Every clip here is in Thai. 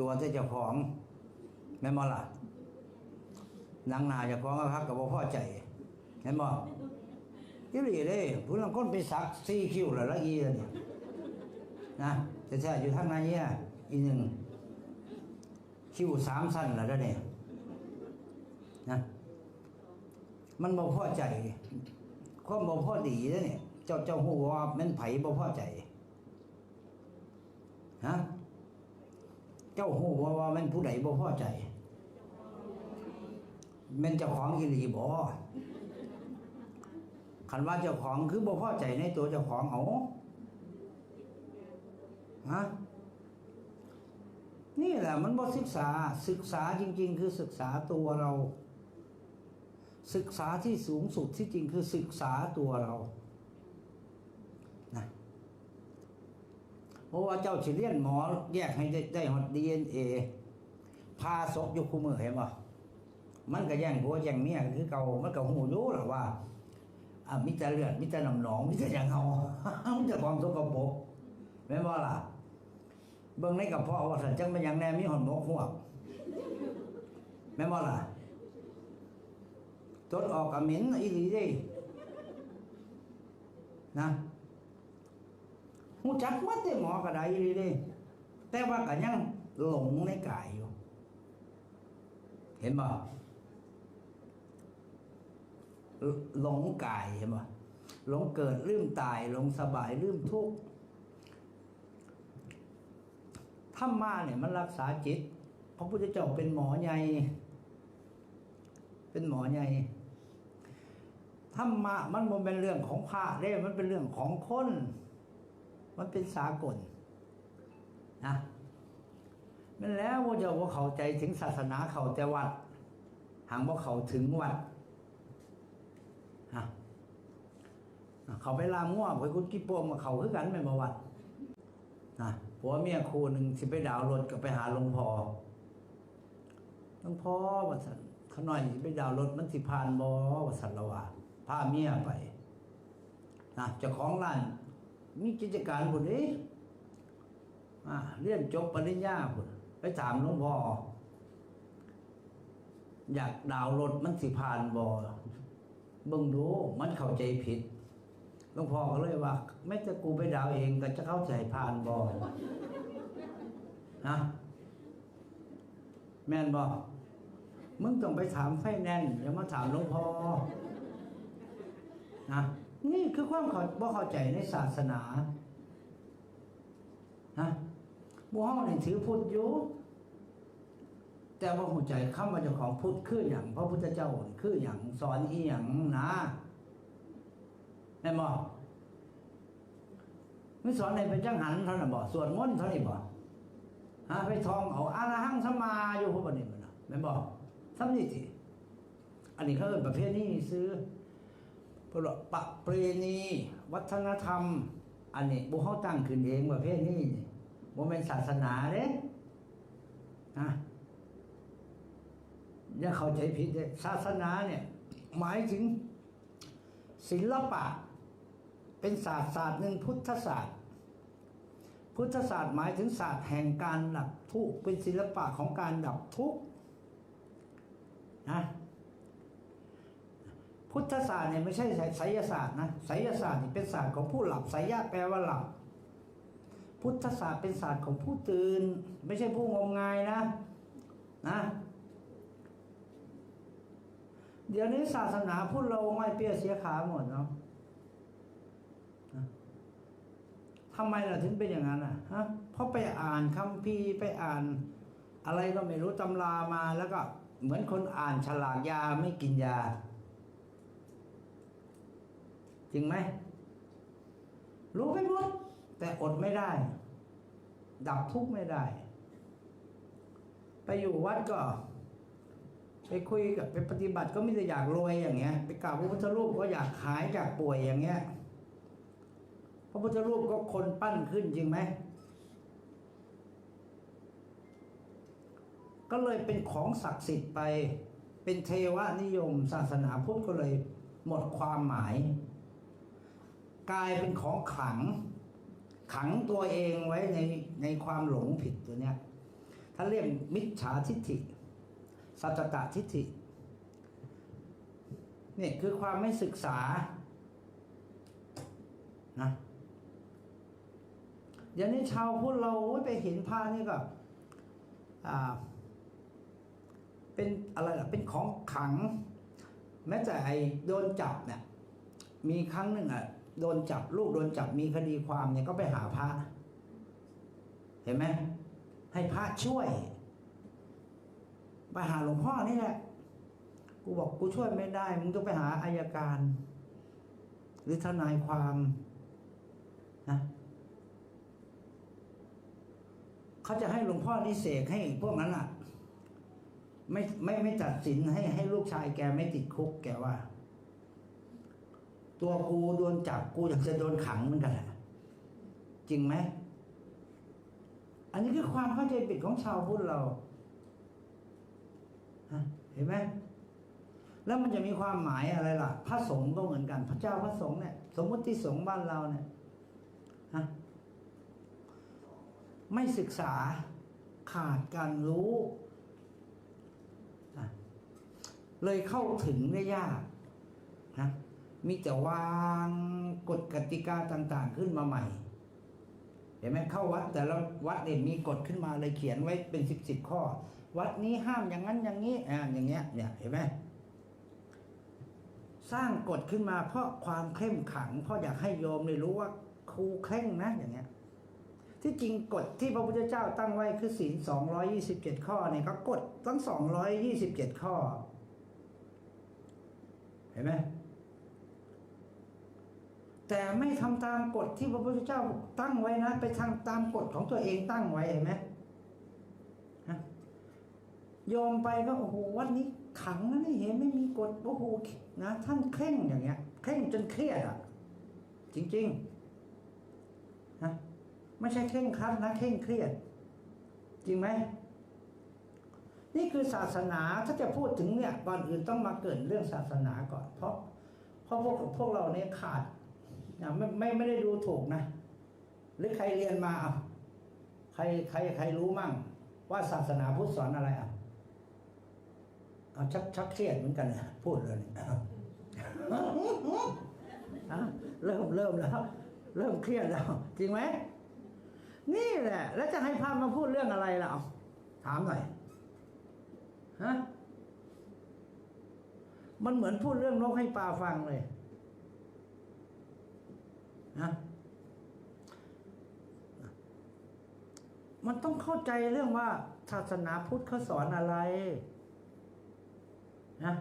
ตัวแต่เจ้าของแม่นบ่ล่ะนางนาจ้าของก็พักกับบ่พอใจเห็นบ่ยี่หลีเด้ผู้ลางคนไปสักสี่คิวแล้วละอีเนี่ยนะแต่แท้อยู่ทางในเนี่ยอีหนึ่งคิวสามสั้นแล้วเด้อเนี่ยนะมันบ่พอใจความบ่พอดีเด้เนี่ยเจ้าเจ้าฮู้ว่าแม่นไผบ่พอใจฮะ เจ้าฮู้ว่าว่าม่นผู้ใดบ่พอใจม่นเจ้าของอีหลีบ่คันว่าเจ้าของคือบ่พอใจในตัวเจ้าของเอาฮะนี่แหละมันบ่ศึกษาศึกษาจริง ๆ คือศึกษาตัวเรา ศึกษาที่สูงสุดที่จริงคือศึกษาตัวเรา นะ เพราะว่าเจ้าสิเรียนหมอแยกให้ได้ได้ฮอดดีเอ็นเอพาศพอยู่คู่มือเห็นบ่มันก็แย่งผัวแย่งเมียคือเก่ามันก็หูรู้หรอว่าอะมีแต่เลือดมีแต่น้ำหนองมีแต่อย่างเฮามันจะความสกปรกแม่นบ่ล่ะเบิ่งในกระเพาะว่าสันจังเป็นหยังแน่มีหอนหมกหัวแม่นบ่ล่ะตดออกกับเหม็นอีหลีเด้นะ หูจักมัดได้หมอกระไดอีหลีเด้แต่ว่าก็ยังหลงในกายอยู่ เห็นบ่หลงกายเห็นบ่หลงเกิดลืมตายหลงสบายลืมทุกข์ธรรมะเนี่ยมันรักษาจิตพระพุทธเจ้าเป็นหมอใหญ่เป็นหมอใหญ่ธรรมะมันบ่เป็นเรื่องของพระเด้มันเป็นเรื่องของคน มันเป็นสากลนะมันแล้วว่าจะว่าเข้าใจถึงศาสนาเขาแต่วัดหางว่าเขาถึงวัดฮะเขาไปลามง่วงไปคุณกิ๊บโปมกับเขาคือกันไม่มาวัดนะผัวเมียคู่หนึ่งสิไปดาวรถก็ไปหาหลวงพ่อหลวงพ่อว่าสันเขาหน่อยสิไปดาวรถมันสิพานบอว่าสันละว่าพาเมียไปนะเจ้าของร้าน มีกิจการพุ่นเด้เรียนจบปริญญาพุ่นไปถามหลวงพ่ออยากดาวรถมันสิผ่านบ่เบิ่งดูมันเข้าใจผิดหลวงพ่อก็เลยว่าแม้จะกูไปดาวเองก็จะเข้าใจผ่านบ่ฮะแม่นบ่มึงต้องไปถามไฟแนนซ์อย่ามาถามหลวงพ่อนะ นี่คือความเขาบ่เข้าใจในศาสนาฮะหมู่เฮานี่ถือพุทธอยู่แต่ว่าหัวใจคำว่าเจ้าของพุทธคืออย่างพระพุทธเจ้าคืออย่างสอนอีหยังนะแม่นบ่ไม่สอนในเป็นจังหันเท่านั้นบ่สวดมนต์เท่านี้บ่ฮะไปท่องเอาอาระหังสมาอยู่พวกบัดนี้มันนะแม่บ่ซ้ำนี่สิอันนี้เขาเอินประเภทนี้ซื้อ เพราะว่าประเพณีวัฒนธรรม อันนี้บ่เฮาตั้งขึ้นเองประเภทนี้นี่บ่แม่นศาสนาเด้นะอย่าเข้าใจผิดเลยศาสนาเนี่ย หมายถึง ศิลปะ เป็นศาสตร์ศาสตร์หนึ่งพุทธศาสตร์ พุทธศาสตร์หมายถึงศาสตร์แห่งการดับทุกข์เป็นศิลปะของการดับทุกข์นะ พุทธศาสตร์เนี่ยไม่ใช่ไสยศาสตร์นะไสยศาสตร์นี่เป็นศาสตร์ของผู้หลับไสยะแปลว่าหลับ พุทธศาสตร์เป็นศาสตร์ของผู้ตื่น ไม่ใช่ผู้งมงายนะนะเดี๋ยวนี้ศาสนาพูดเราไม่เปี้ยเสียขาหมดเนาะทำไมเราถึงเป็นอย่างนั้นอะฮะเพราะไปอ่านคัมภีร์ไปอ่าน อะไรก็ไม่รู้ตำรามาแล้วก็เหมือนคนอ่านฉลากยาไม่กินยา จริงไหม รู้ไปหมดแต่อดไม่ได้ ดับทุกข์ไม่ได้ ไปอยู่วัดก็ ไปคุยกับไปปฏิบัติก็ไม่ได้อยากรวยอย่างเงี้ย ไปกราบพระพุทธรูปก็อยากหายจากป่วยอย่างเงี้ย พระพุทธรูปก็คนปั้นขึ้นจริงไหมก็เลยเป็นของศักดิ์สิทธิ์ไป เป็นเทวนิยม ศาสนาพุทธก็เลยหมดความหมาย กลายเป็นของขลัง ขังตัวเองไว้ในในความหลงผิดตัวเนี้ยท่านเรียกมิจฉาทิฏฐิ สัจตทิฏฐินี่คือความไม่ศึกษานะเดี๋ยวนี้ชาวพุทธเราไปเห็นผ้านี่ก็อ่าเป็นอะไรล่ะ เป็นของขัง แม้แต่ไอ้โดนจับเนี่ย มีครั้งหนึ่งอะ โดนจับลูกโดนจับมีคดีความเนี่ยก็ไปหาพระ เห็นไหมให้พระช่วยไปหาหลวงพ่อนี่แหละ กูบอกกูช่วยไม่ได้ มึงต้องไปหาอายการ หรือทนายความนะเขาจะให้หลวงพ่อนิเสกให้พวกนั้นอะ ไม่ไม่ไม่ตัดสินให้ให้ลูกชายแกไม่ติดคุกแกว่า ตัวกูโดนจับกูอยากจะโดนขังเหมือนกันแหละจริงไหมอันนี้คือความเข้าใจผิดของชาวพุทธเราเห็นไหมแล้วมันจะมีความหมายอะไรล่ะ พระสงฆ์ก็เหมือนกัน พระเจ้าพระสงฆ์เนี่ย สมมติสงฆ์บ้านเราเนี่ยฮะไม่ศึกษาขาดการรู้เลยเข้าถึงได้ยากนะ มีแต่วางกฎกติกาต่าง ๆ ขึ้นมาใหม่ เห็นไหมเข้าวัดแต่ละวัดเนี่ยมีกฎขึ้นมาเลยเขียนไว้เป็นสิบสิบข้อ วัดนี้ห้ามอย่างนั้นอย่างนี้อ่าอย่างเงี้ยเนี่ยเห็นไหมสร้างกฎขึ้นมาเพราะความเข้มขัง เพราะอยากให้โยมได้รู้ว่าครูเคร่งนะอย่างเงี้ย ที่จริงกฎที่พระพุทธเจ้าตั้งไว้คือศีลสองร้อยี่สิบเจ็ดข้อเนี่ยเขากฎทั้งสองร้อยยี่สิบเจ็ดข้อ เห็นไหม แต่ไม่ทำตามกฎที่พระพุทธเจ้าตั้งไว้นะ ไปทำตามกฎของตัวเองตั้งไว้เห็นไหมฮะโยมไปก็โอ้โหวัดนี้ขังนะนี่เห็นไม่มีกฎโอ้โหนะท่านเคร่งอย่างเงี้ยเคร่งจนเครียดอะ จริงๆนะไม่ใช่เคร่งครัดนะเคร่งเครียด จริงไหมนี่คือศาสนาถ้าจะพูดถึงเนี่ยก่อนอื่นต้องมาเกรินเรื่องศาสนาก่อน เพราะเพราะพวกพวกเราเนี่ยขาด นะไม่ไม่ไม่ได้ดูถูกนะ หรือใครเรียนมาอะใครใครใครรู้มั่ง ว่าศาสนาพุทธสอนอะไรอะเอาชักชักเครียดเหมือนกันนะพูดเลยอะเริ่มเริ่มแล้ว เริ่มเครียดแล้ว จริงไหมนี่แหละ แล้วจะให้พามาพูดเรื่องอะไรล่ะถามหน่อยฮะมันเหมือนพูดเรื่องนกให้ปลาฟังเลย นะมันต้องเข้าใจเรื่องว่าศาสนาพุทธเขาสอนอะไรนะ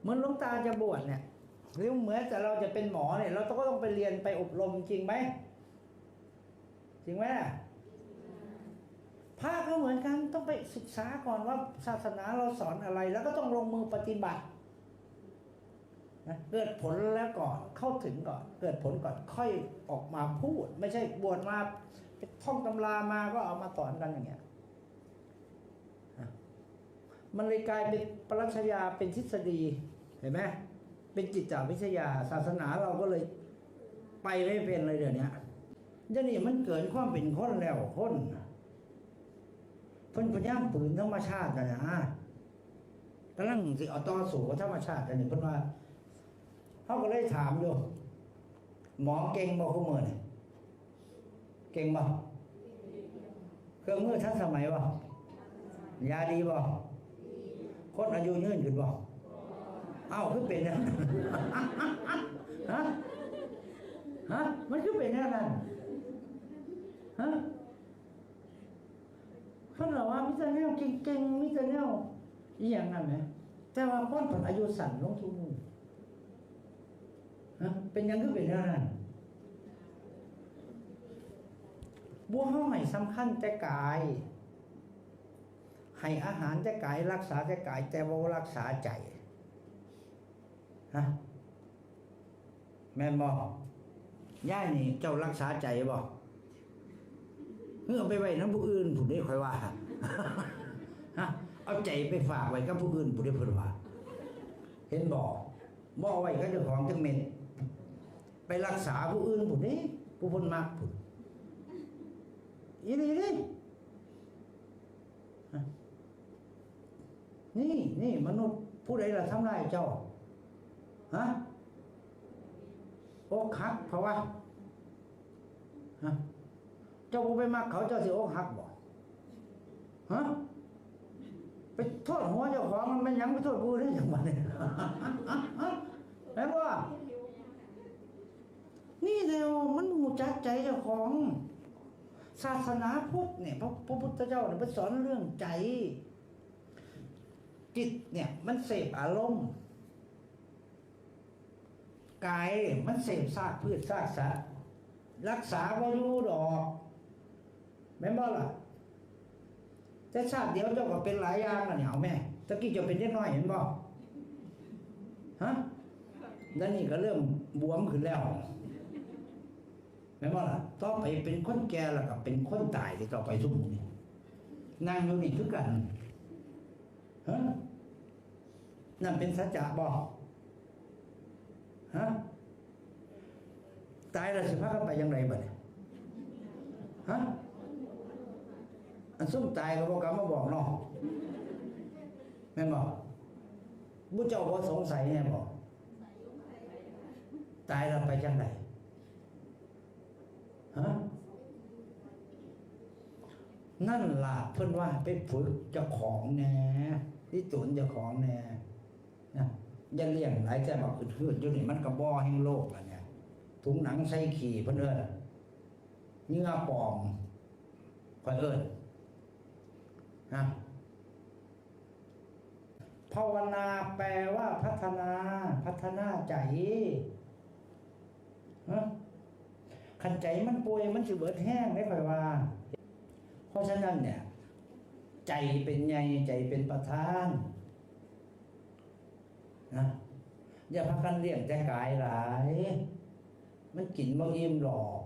เหมือนหลวงตาจะบวชเนี่ยหรือเหมือนแต่เราจะเป็นหมอเนี่ย เราต้องก็ต้องไปเรียนไปอบรมจริงไหมจริงไหมล่ะพระก็เหมือนกันต้องไปศึกษาก่อนว่าศาสนาเราสอนอะไร แล้วก็ต้องลงมือปฏิบัติ นะเกิดผลแล้วก่อนเข้าถึงก่อน เกิดผลก่อนค่อยออกมาพูด ไม่ใช่บวชมาท่องตำรามาก็เอามาสอนกันอย่างเงี้ยมันเลยกลายเป็นปรัชญาเป็นทฤษฎีเห็นไหมเป็นจิตจาวิทยาศาสนาเราก็เลยไปไม่เป็นเลยเดี๋ยวนี้เดี๋ยวนี้มันเกิดความเป็นคนแล้วคนเพิ่นพยายามปืนธรรมชาติกันนะกำลังสิเอาต่อสู้กับธรรมชาติกันนี่เพิ่นว่า เขาก็เลยถามอยู่หมอเก่งบ่คุณมือนี่เก่งบ่เครื่องมือทันสมัยบ่ยาดีบ่คนอายุยืนขึ้นบ่เอ้าคือเป็นอย่างนั้นฮะฮะมันคือเป็นอย่นั้นฮะเพิ่นบอกว่ามิตรแนวเก่งๆมิตรแนวอีหยังนั่นไหมแต่ว่าคนผลอายุสั้นลงทุกมือ ฮะเป็นยังคือเป็นอย่านั้นบัวห้องให้สำคัญแต่กาย ให้อาหารแต่กาย รักษาแต่กาย แต่ว่ารักษาใจฮะแม่บอกย่ายนี่ เจ้ารักษาใจบอกเมื่อไปไว้น้ำผู้อื่นผู้ได้ค่อยว่าฮะเอาใจไปฝากไว้กับผู้อื่นผู้ได้พูดว่า เห็นบอกบ่เอาไว้ก็จ้าของจังเม็ด ไปรักษาผู้อื่นผู้นี้ผู้คนมากผู้อีนี่นี่นี่มนุษย์ผู้ใดละทำร้ายเจ้าฮะอกหักเพราะว่าฮะเจ้าบ่ไปมักเขาเจ้าสิอกหักบ่ฮะไปโทษหัวเจ้าของมันเป็นยังไปโทษผู้ได้อย่างมันเนี่ยแม่นว่า แนวมันหูจักใจเจ้าของศาสนาพุทธเนี่ยพระพระพุทธเจ้าเนี่ยมันสอนเรื่องใจ จิตเนี่ย มันเสพอารมณ์กายมันเสพซากพืชซากสัตว์รักษาบ่อยู่ดอกแม่นบ่ล่ะแต่ชาติเดียวเจ้าก็เป็นหลายอย่างแล้วเนี่ยเอาแม่ตะกี้เจะเป็นเด็กน้อยเห็นบ่ฮะแล้วนี่ก็เริ่มบวมขึ้นแล้ว แม่นบ่ล่ะต่อไปเป็นคนแก่แล้วก็เป็นคนตายที่ต่อไปทุกมื้อนี้นั่งอยู่นี่คือกันฮะนั่นเป็นสัจจะบ่ฮะตายแล้วสิพากันไปยังไงบัดเนี่ยฮะอันซุ่มตายก็บ่กลับมาบอกเนาะแม่นบ่บุเจ้าบ่สงสัยแน่บ่ตายแล้วไปจังได ฮะนั่นล่ะเพิ่อนว่าไปฝึกเจ้าของแน่ที่ตุนเจ้าของแน่นะอย่าเลี้ยงหลายแต่บอกพืดๆอยู่นี่มันกระบอแห่งโลกแล้วเนี่ยถุงหนังใส่ขี่เพิ่นเอิเนื้อปอมเพิ่นเอิ้นนะภาวนาแปลว่าพัฒนา พัฒนาใจฮะ ขันใจมันป่วยมันจะเบิดแห้งได้ค่อยว่า เพราะฉะนั้นเนี่ย ใจเป็นไงใจเป็นประธานนะอย่าพักกันเลี้ยงแต่กายหลาย มันกินบ่อิ่มหรอก